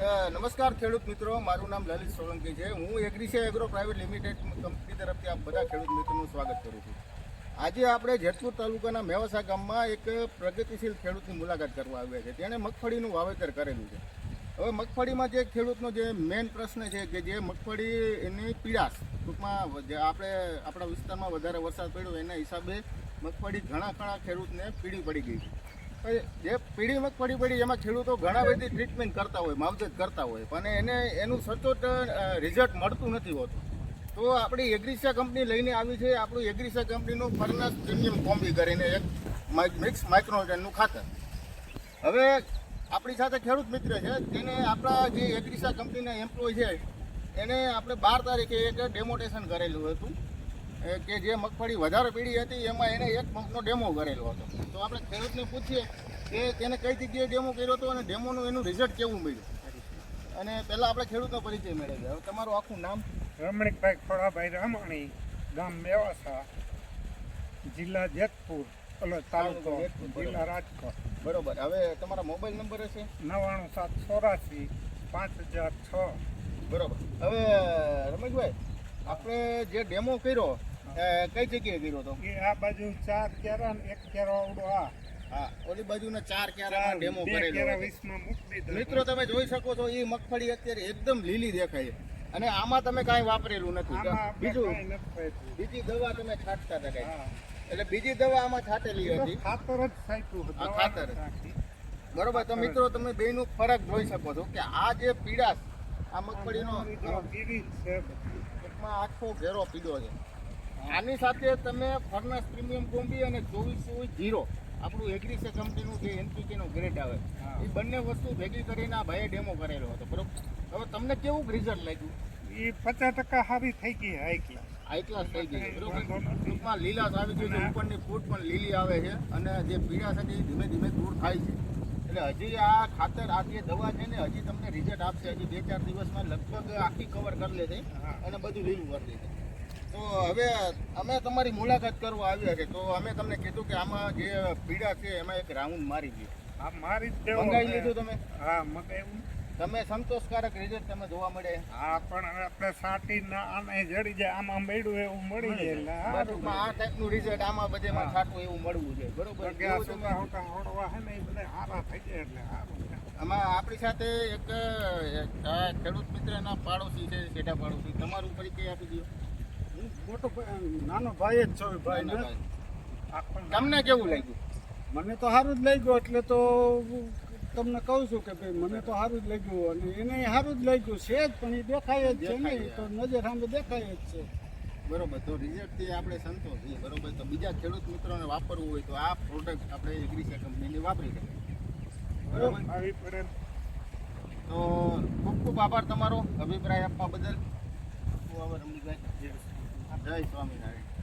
નમસ્કાર ખેડૂત મિત્રો, મારું નામ લલિત સોલંકી છે. હું એગ્રીસે એગ્રો પ્રાઇવેટ લિમિટેડ કંપની તરફથી આપ બધા ખેડૂત મિત્રોનું સ્વાગત કરું છું. આજે આપણે જેતપુર તાલુકાના મેવાસા ગામમાં એક પ્રગતિશીલ ખેડૂતની મુલાકાત કરવા આવ્યા છે. તેણે મગફળીનું વાવેતર કરેલું છે. હવે મગફળીમાં જે ખેડૂતનો જે મેઇન પ્રશ્ન છે કે જે મગફળી એની પીળાશ ટૂંકમાં જે આપણે, આપણા વિસ્તારમાં વધારે વરસાદ પડ્યો, એના હિસાબે મગફળી ઘણા ઘણા ખેડૂતને પીળી પડી ગઈ છે. જે પીડીમાં પડી પડી એમાં ખેડૂતો ઘણા બધી ટ્રીટમેન્ટ કરતા હોય, માવજત કરતા હોય, પણ એને એનું સચોટ રિઝલ્ટ મળતું નથી હોતું. તો આપણી એગ્રીસા કંપની લઈને આવી છે, આપણું એગ્રીસા કંપનીનું ફર્નાસ પ્રીમિયમ કોમ્બી કરીને એક મિક્સ માઇક્રોજનનું ખાતર. હવે આપણી સાથે ખેડૂત મિત્ર છે, તેને આપણા જે એગ્રીસા કંપનીના એમ્પ્લોય છે, એને આપણે બાર તારીખે એક ડેમોટેશન કરેલું હતું. કે જે મગફળી વધારે પીળી હતી એમાં એને એક પંપનો ડેમો કરેલો હતો. તો આપણે ખેડૂતને પૂછીએ કે તેને કઈ જગ્યાએ ડેમો કર્યો હતો અને ડેમોનું એનું રિઝલ્ટ કેવું મળ્યું? અને પહેલાં આપણે ખેડૂતનો પરિચય મેળવીએ. હવે તમારું આખું નામ? રમણીકભાઈ ખોડાભાઈ રામાણી ગામ મેવાસા જિલ્લા જેતપુર ઓલો તાલુકો. જિલ્લા રાજકોટ. બરોબર. હવે તમારા મોબાઈલ નંબર હશે? નવ્વાણું સાત ચોરાસી પાંચ હજાર છ. બરોબર. હવે રમેશભાઈ આપણે જે ડેમો કર્યો કઈ જગ્યાએ કર્યો હતો? એ આ બાજુ ચાર કેરા ને એક કેરો આવડો આ. હા ઓલી બાજુના ચાર ચાર ક્યારામાં ડેમો કરેલો કેરા મિત્રો તમે જોઈ શકો છો એ મગફળી અત્યારે એકદમ લીલી દેખાય છે. અને આમાં તમે કાંઈ વાપરેલું નથી બીજું. બીજી દવા તમે છાંટતા હતા કાંઈ? એટલે બીજી દવા આમાં છાંટેલી હતી? ખાતર જ આ ખાતર બરોબર તો મિત્રો તમે બેયનું ફરક જોઈ શકો છો કે આ જે પીડાશ આ મગફળીનો એકમાં આખો ઘેરો પીડો છે. આની સાથે તમે ફર્નાસ પ્રીમિયમ કોમ્બી અને ચોવીસ ચોવીસ જીરો આપણું એગ્રીસે કંપનીનું જે એનપીકેનો ગ્રેડ આવે એ બંને વસ્તુ ભેગી કરીને આ ભાઈએ ડેમો કરેલો હતો બરોબર? હવે તમને કેવું રિઝલ્ટ લાગ્યું? એ પચાસ ટકા હાવી થઈ ગઈ હાઈ ક્લાસ હાઈ ક્લાસ થઈ ગઈ બરોબર? ટૂંકમાં લીલાશ આવી ગઈ છે ઉપરની ફૂટ પણ લીલી આવે છે અને જે પીડા હતી એ ધીમે ધીમે દૂર થાય છે. એટલે હજી આ ખાતર આ જે દવા છે ને હજી તમને રિઝલ્ટ આપશે હજી બે ચાર દિવસમાં લગભગ આખી કવર કરી લેશે અને બધું લીલું કરી દેશે. તો હવે અમે તમારી મુલાકાત કરવા આવ્યા છે. તો અમે તમને કીધું કે આમાં જે પીડા છે એમાં એક રાઉન્ડ મારી ગયો આ મારી મંગાવી લીધું તમે? હા મંગાવ્યું. તમે સંતોષકારક રિઝલ્ટ તમે જોવા મળે. હા પણ આપણે સાટી ના આને જડી જાય આમાં મળ્યું એવું મળી જાય. એટલે આ ટાઈપનું રિઝલ્ટ આમાં બધેમાં સાટું એવું મળવું છે. બરોબર? હોડવા ને એ બધા સારા થઈ જાય એટલે સારું આમાં આપણી સાથે એક ખેડૂત મિત્રના પાડોશી છે સેટા પાડોશી. તમારું પરિચય આપી દો. હું મોટો નાનો ભાઈ જ છો ભાઈ તમને કેવું લાગ્યું? મને તો સારું જ લાગ્યું એટલે તો તમને કહું છું કે ભાઈ મને તો સારું જ લાગ્યું અને એને સારું જ લાગ્યું છે જ પણ એ દેખાય જ છે ને તો નજર સામે દેખાય જ છે. બરોબર તો રિઝલ્ટથી આપણે સંતોષ છીએ બરોબર? તો બીજા ખેડૂત મિત્રોને વાપરવું હોય તો આ પ્રોડક્ટ આપણે એગ્રીસા કંપનીની વાપરી શકીએ. બરોબર? તો ખૂબ ખૂબ આભાર તમારો અભિપ્રાય આપવા બદલ. ખૂબ આભાર રમણીભાઈ જય સ્વામિનારાયણ.